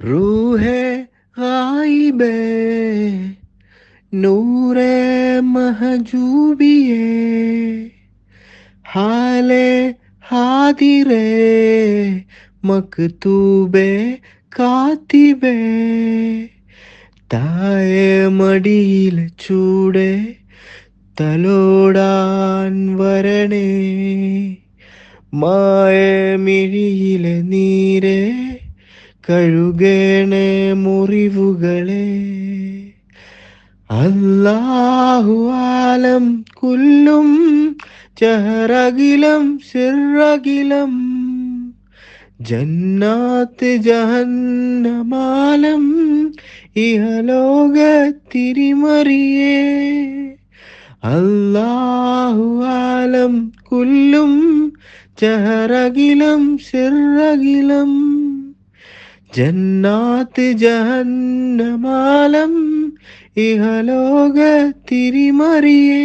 റൂഹേ ഗായിബേ നൂറേ മഹജൂബിയേ ഹാലേ ഹാദിറേ മക്തൂബേ കാത്തിബേ താഴെ മടിയിൽ ചൂടെ തലോടാൻ വരണേ മായമിഴിയിലെ നീരെ കഴുകേണേ മുറിവുകളെ. അല്ലാഹുവാലം കുല്ലും ജഹറകിലം സിറകിലം. ജന്നാത്ത് ജഹന്നമാലം ഇഹലോക തിരിമറിയേ അല്ലാഹുവാലം കുല്ലും ജഹറകിലം സിറകിലം. ജന്നാത്ത് ജഹന്നമാലം ഇഹലോക തിരിമറിയേ